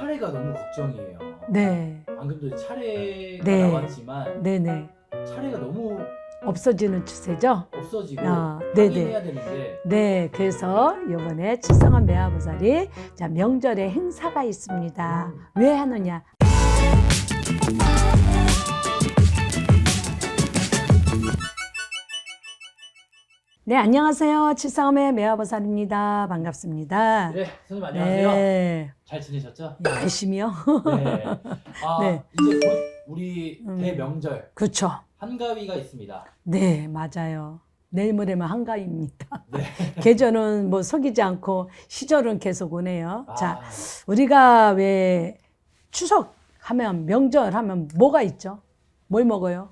차례가 너무 걱정이에요. 네, 방금도 차례가 네. 나왔지만 네네. 차례가 너무 없어지는 추세죠? 없어지고 아, 네네. 확인해야 되는데 네, 그래서 이번에 칠성한 매화보살이 자 명절에 행사가 있습니다. 왜 하느냐? 네, 안녕하세요. 칠성함의 매화보살입니다. 반갑습니다. 네 선생님 안녕하세요. 네, 잘 지내셨죠? 열심히요. 네. 아 네. 이제 곧 우리 음. 대명절 그렇죠. 한가위가 있습니다. 네, 맞아요. 내일 모레면 한가위입니다. 네. 계절은 뭐 속이지 않고 시절은 계속 오네요. 아, 자, 우리가 왜 추석 하면 명절 하면 뭐가 있죠? 뭘 먹어요?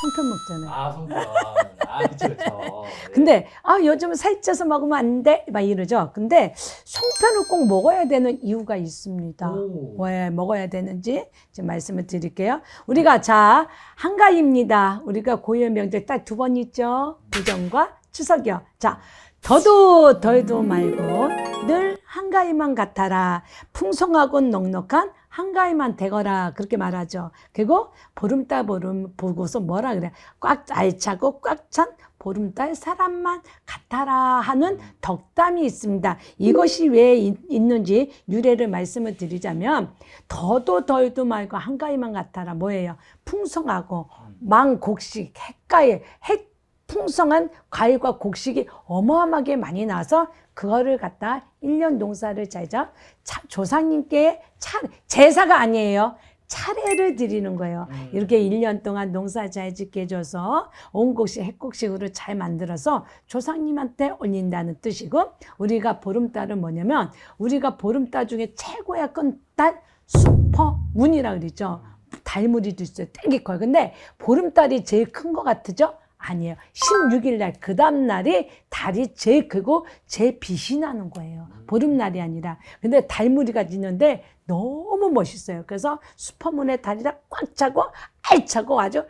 송편 먹잖아요. 아 성편. 아 그쵸 그쵸. 네. 근데 아 요즘은 살쪄서 먹으면 안 돼. 막 이러죠. 근데 송편을 꼭 먹어야 되는 이유가 있습니다. 오. 왜 먹어야 되는지 지금 말씀을 드릴게요. 우리가 자 한가위입니다. 우리가 고유 명절 딱 두 번 있죠. 구정과 추석이요. 자 더도 덜도 말고 늘 한가위만 같아라. 풍성하고 넉넉한 한가위만 되거라 그렇게 말하죠. 그리고 보름달 보름 보고서 뭐라 그래? 꽉 알차고 꽉 찬 보름달 사람만 같아라 하는 덕담이 있습니다. 이것이 왜 있- 있는지 유래를 말씀을 드리자면 더도 덜도 말고 한가위만 같아라 뭐예요? 풍성하고 망곡식 핵가에 핵 풍성한 과일과 곡식이 어마어마하게 많이 나서 그거를 갖다 일년 농사를 잘자 차- 조상님께 차, 제사가 아니에요. 차례를 드리는 거예요. 음. 이렇게 일년 동안 농사 잘 짓게 해줘서 온곡식, 핵곡식으로 잘 만들어서 조상님한테 올린다는 뜻이고 우리가 보름달은 뭐냐면 우리가 보름달 중에 최고의 큰달 슈퍼문이라 그러죠. 달무리도 있어요. 땡기컬. 근데 보름달이 제일 큰 것 같으죠? 아니에요. 16일 날, 그 다음날이 달이 제일 크고 제일 빛이 나는 거예요. 보름날이 아니라. 근데 달무리가 있는데 너무 멋있어요. 그래서 슈퍼문의 달이라 꽉 차고 알차고 아주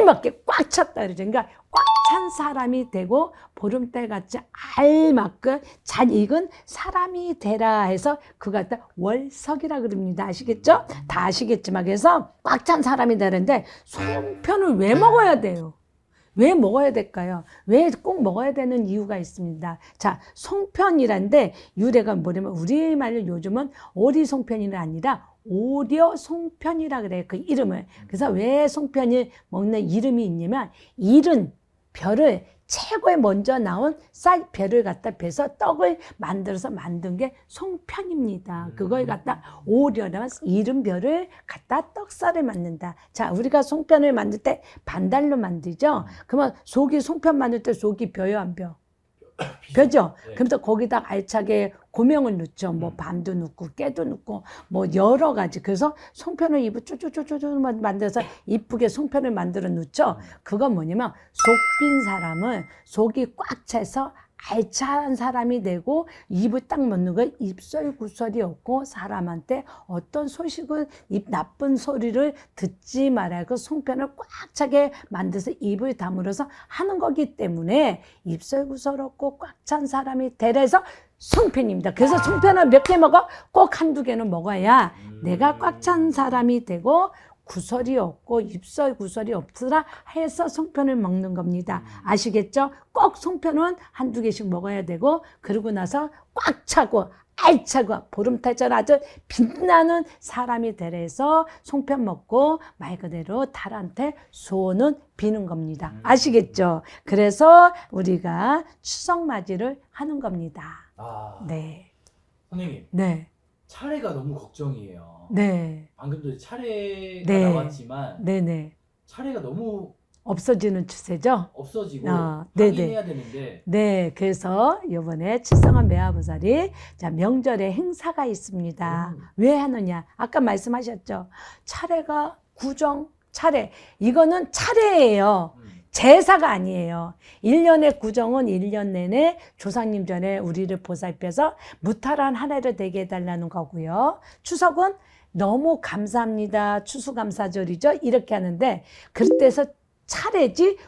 알맞게 꽉 찼다 그러죠. 그러니까 꽉 찬 사람이 되고 보름달 같이 알맞게 잘 익은 사람이 되라 해서 그거 갖다 월석이라 그럽니다. 아시겠죠? 다 아시겠지만 그래서 꽉 찬 사람이 되는데 송편을 왜 먹어야 돼요? 왜 먹어야 될까요? 왜 꼭 먹어야 되는 이유가 있습니다. 자, 송편이란데 유래가 뭐냐면 우리말로 요즘은 오리 송편이 아니라 오려 송편이라 그래요. 그 이름을. 그래서 왜 송편이 먹는 이름이 있냐면 이른 별을 최고에 먼저 나온 쌀 별을 갖다 베서 떡을 만들어서 만든 게 송편입니다. 그걸 갖다 오려면 이른 별을 갖다 떡살을 만든다. 자, 우리가 송편을 만들 때 반달로 만들죠. 그러면 속이 송편 만들 때 속이 벼요 안 벼? 벼죠. 네. 그러면서 거기다 알차게 고명을 넣죠. 뭐 음. 밤도 넣고 깨도 넣고 뭐 여러 가지. 그래서 송편을 입을 쪼쪼쪼쪼 만들어서 이쁘게 송편을 만들어 넣죠. 그건 뭐냐면 속 빈 사람은 속이 꽉 차서 알찬 사람이 되고 입을 딱 먹는 거 입설 구설이 없고 사람한테 어떤 소식을 입 나쁜 소리를 듣지 말아고 송편을 꽉 차게 만들어서 입을 다물어서 하는 거기 때문에 입설 구설 없고 꽉 찬 사람이 되래서 송편입니다. 그래서 송편을 몇 개 먹어? 꼭 한두 개는 먹어야 음. 내가 꽉 찬 사람이 되고 구설이 없고 입설 구설이 없으라 해서 송편을 먹는 겁니다. 아시겠죠? 꼭 송편은 한두 개씩 먹어야 되고 그러고 나서 꽉 차고 알차고 보름달처럼 아주 빛나는 사람이 되래서 송편 먹고 말 그대로 달한테 소원은 비는 겁니다. 아시겠죠? 그래서 우리가 추석 맞이를 하는 겁니다. 아 네. 선생님 네. 차례가 너무 걱정이에요. 네. 방금도 차례가 네. 나왔지만 네, 네. 차례가 너무 없어지는 추세죠? 없어지고 아, 네네. 확인해야 되는데 네, 그래서 이번에 칠성한 매화보살이 자 명절에 행사가 있습니다. 음. 왜 하느냐? 아까 말씀하셨죠. 차례가 구정 차례 이거는 차례예요. 음. 제사가 아니에요. 일년의 구정은 일년 내내 조상님 전에 우리를 보살펴서 무탈한 한 해를 되게 해달라는 거고요. 추석은 너무 감사합니다. 추수감사절이죠. 이렇게 하는데 그때서 차례지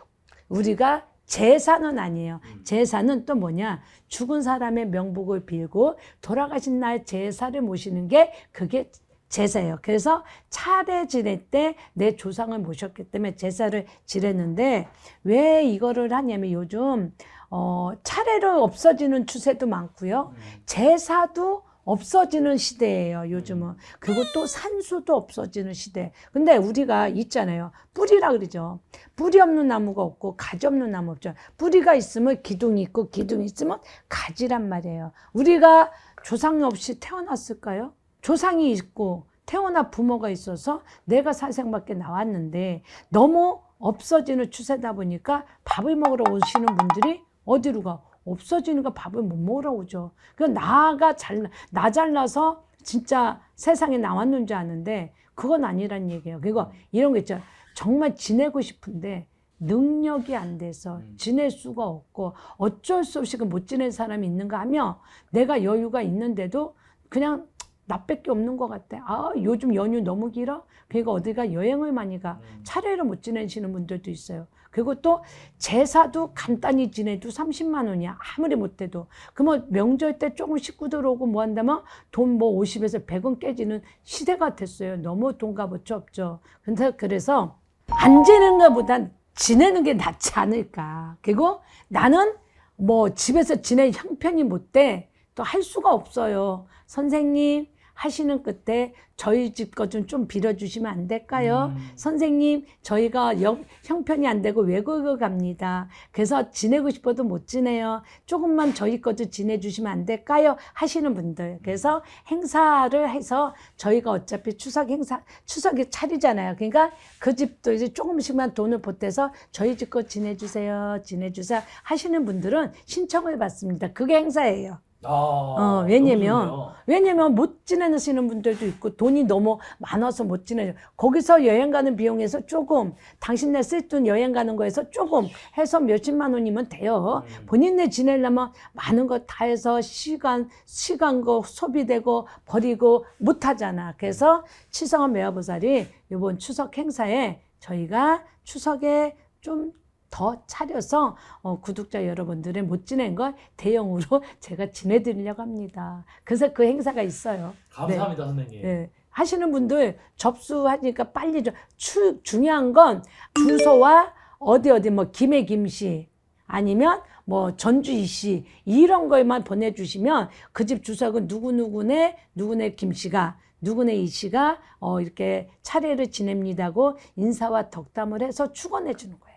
우리가 제사는 아니에요. 음. 제사는 또 뭐냐? 죽은 사람의 명복을 빌고 돌아가신 날 제사를 모시는 게 그게 제사예요. 그래서 차례 지낼 때 내 조상을 모셨기 때문에 제사를 지냈는데 왜 이거를 하냐면 요즘 어, 차례로 없어지는 추세도 많고요. 음. 제사도 없어지는 시대예요, 요즘은. 그리고 또 산수도 없어지는 시대. 근데 우리가 있잖아요. 뿌리라 그러죠. 뿌리 없는 나무가 없고 가지 없는 나무 없죠. 뿌리가 있으면 기둥이 있고 기둥이 있으면 가지란 말이에요. 우리가 조상 없이 태어났을까요? 조상이 있고 태어나 부모가 있어서 내가 사생밖에 나왔는데 너무 없어지는 추세다 보니까 밥을 먹으러 오시는 분들이 어디로 가? 없어지니까 밥을 못 먹으러 오죠. 그 나가 잘, 나 잘나서 진짜 세상에 나왔는 줄 아는데 그건 아니란 얘기예요. 그리고 이런 거 있죠. 정말 지내고 싶은데 능력이 안 돼서 음. 지낼 수가 없고 어쩔 수 없이 그못 지낸 사람이 있는가 하며 내가 여유가 있는데도 그냥 나밖에 없는 것 같아. 아, 요즘 연휴 너무 길어? 그러니까 어디가 여행을 많이 가. 음. 차례를 못 지내시는 분들도 있어요. 그리고 또 제사도 간단히 지내도 30만 원이야. 아무리 못해도. 그러면 명절 때 조금 식구들 오고 뭐 한다면 돈 뭐 50에서 100원 깨지는 시대가 됐어요. 너무 돈 값어치 없죠. 근데 그래서 안 지내는 것보단 지내는 게 낫지 않을까. 그리고 나는 뭐 집에서 지낼 형편이 못 돼. 또 할 수가 없어요. 선생님 하시는 끝에 저희 집 거 좀 좀 빌어주시면 안 될까요? 음. 선생님, 저희가 영- 형편이 안 되고 외국을 갑니다. 그래서 지내고 싶어도 못 지내요. 조금만 저희 것도 지내주시면 안 될까요? 하시는 분들. 그래서 행사를 해서 저희가 어차피 추석 행사, 추석에 차리잖아요. 그러니까 그 집도 이제 조금씩만 돈을 보태서 저희 집 거 지내주세요. 지내주세요. 하시는 분들은 신청을 받습니다. 그게 행사예요. 아, 어, 왜냐면. 왜냐면 못 지내시는 분들도 있고 돈이 너무 많아서 못 지내요. 거기서 여행 가는 비용에서 조금 당신네 쓸 돈 여행 가는 거에서 조금 해서 몇십만 원이면 돼요. 음. 본인네 지내려면 많은 거 다 해서 시간 시간 거 소비되고 버리고 못 하잖아. 그래서 치성한 매화보살이 이번 추석 행사에 저희가 추석에 좀 더 차려서 어, 구독자 여러분들의 못 지낸 걸 대형으로 제가 지내드리려고 합니다. 그래서 그 행사가 있어요. 감사합니다, 선생님. 예. 하시는 분들 접수하니까 빨리 좀 추, 중요한 건 주소와 어디 어디 뭐 김해 김씨 아니면 뭐 전주 이씨 이런 거에만 보내주시면 그 집 주소하고 누구 누구네 누구네 김씨가 누구네 이씨가 어 이렇게 차례를 지냅니다고 인사와 덕담을 해서 축원해 주는 거예요.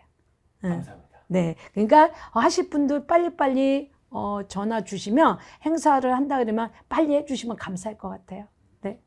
네. 감사합니다. 네. 그러니까 하실 분들 빨리빨리 어, 전화 주시면 행사를 한다 그러면 빨리 해주시면 감사할 것 같아요. 네.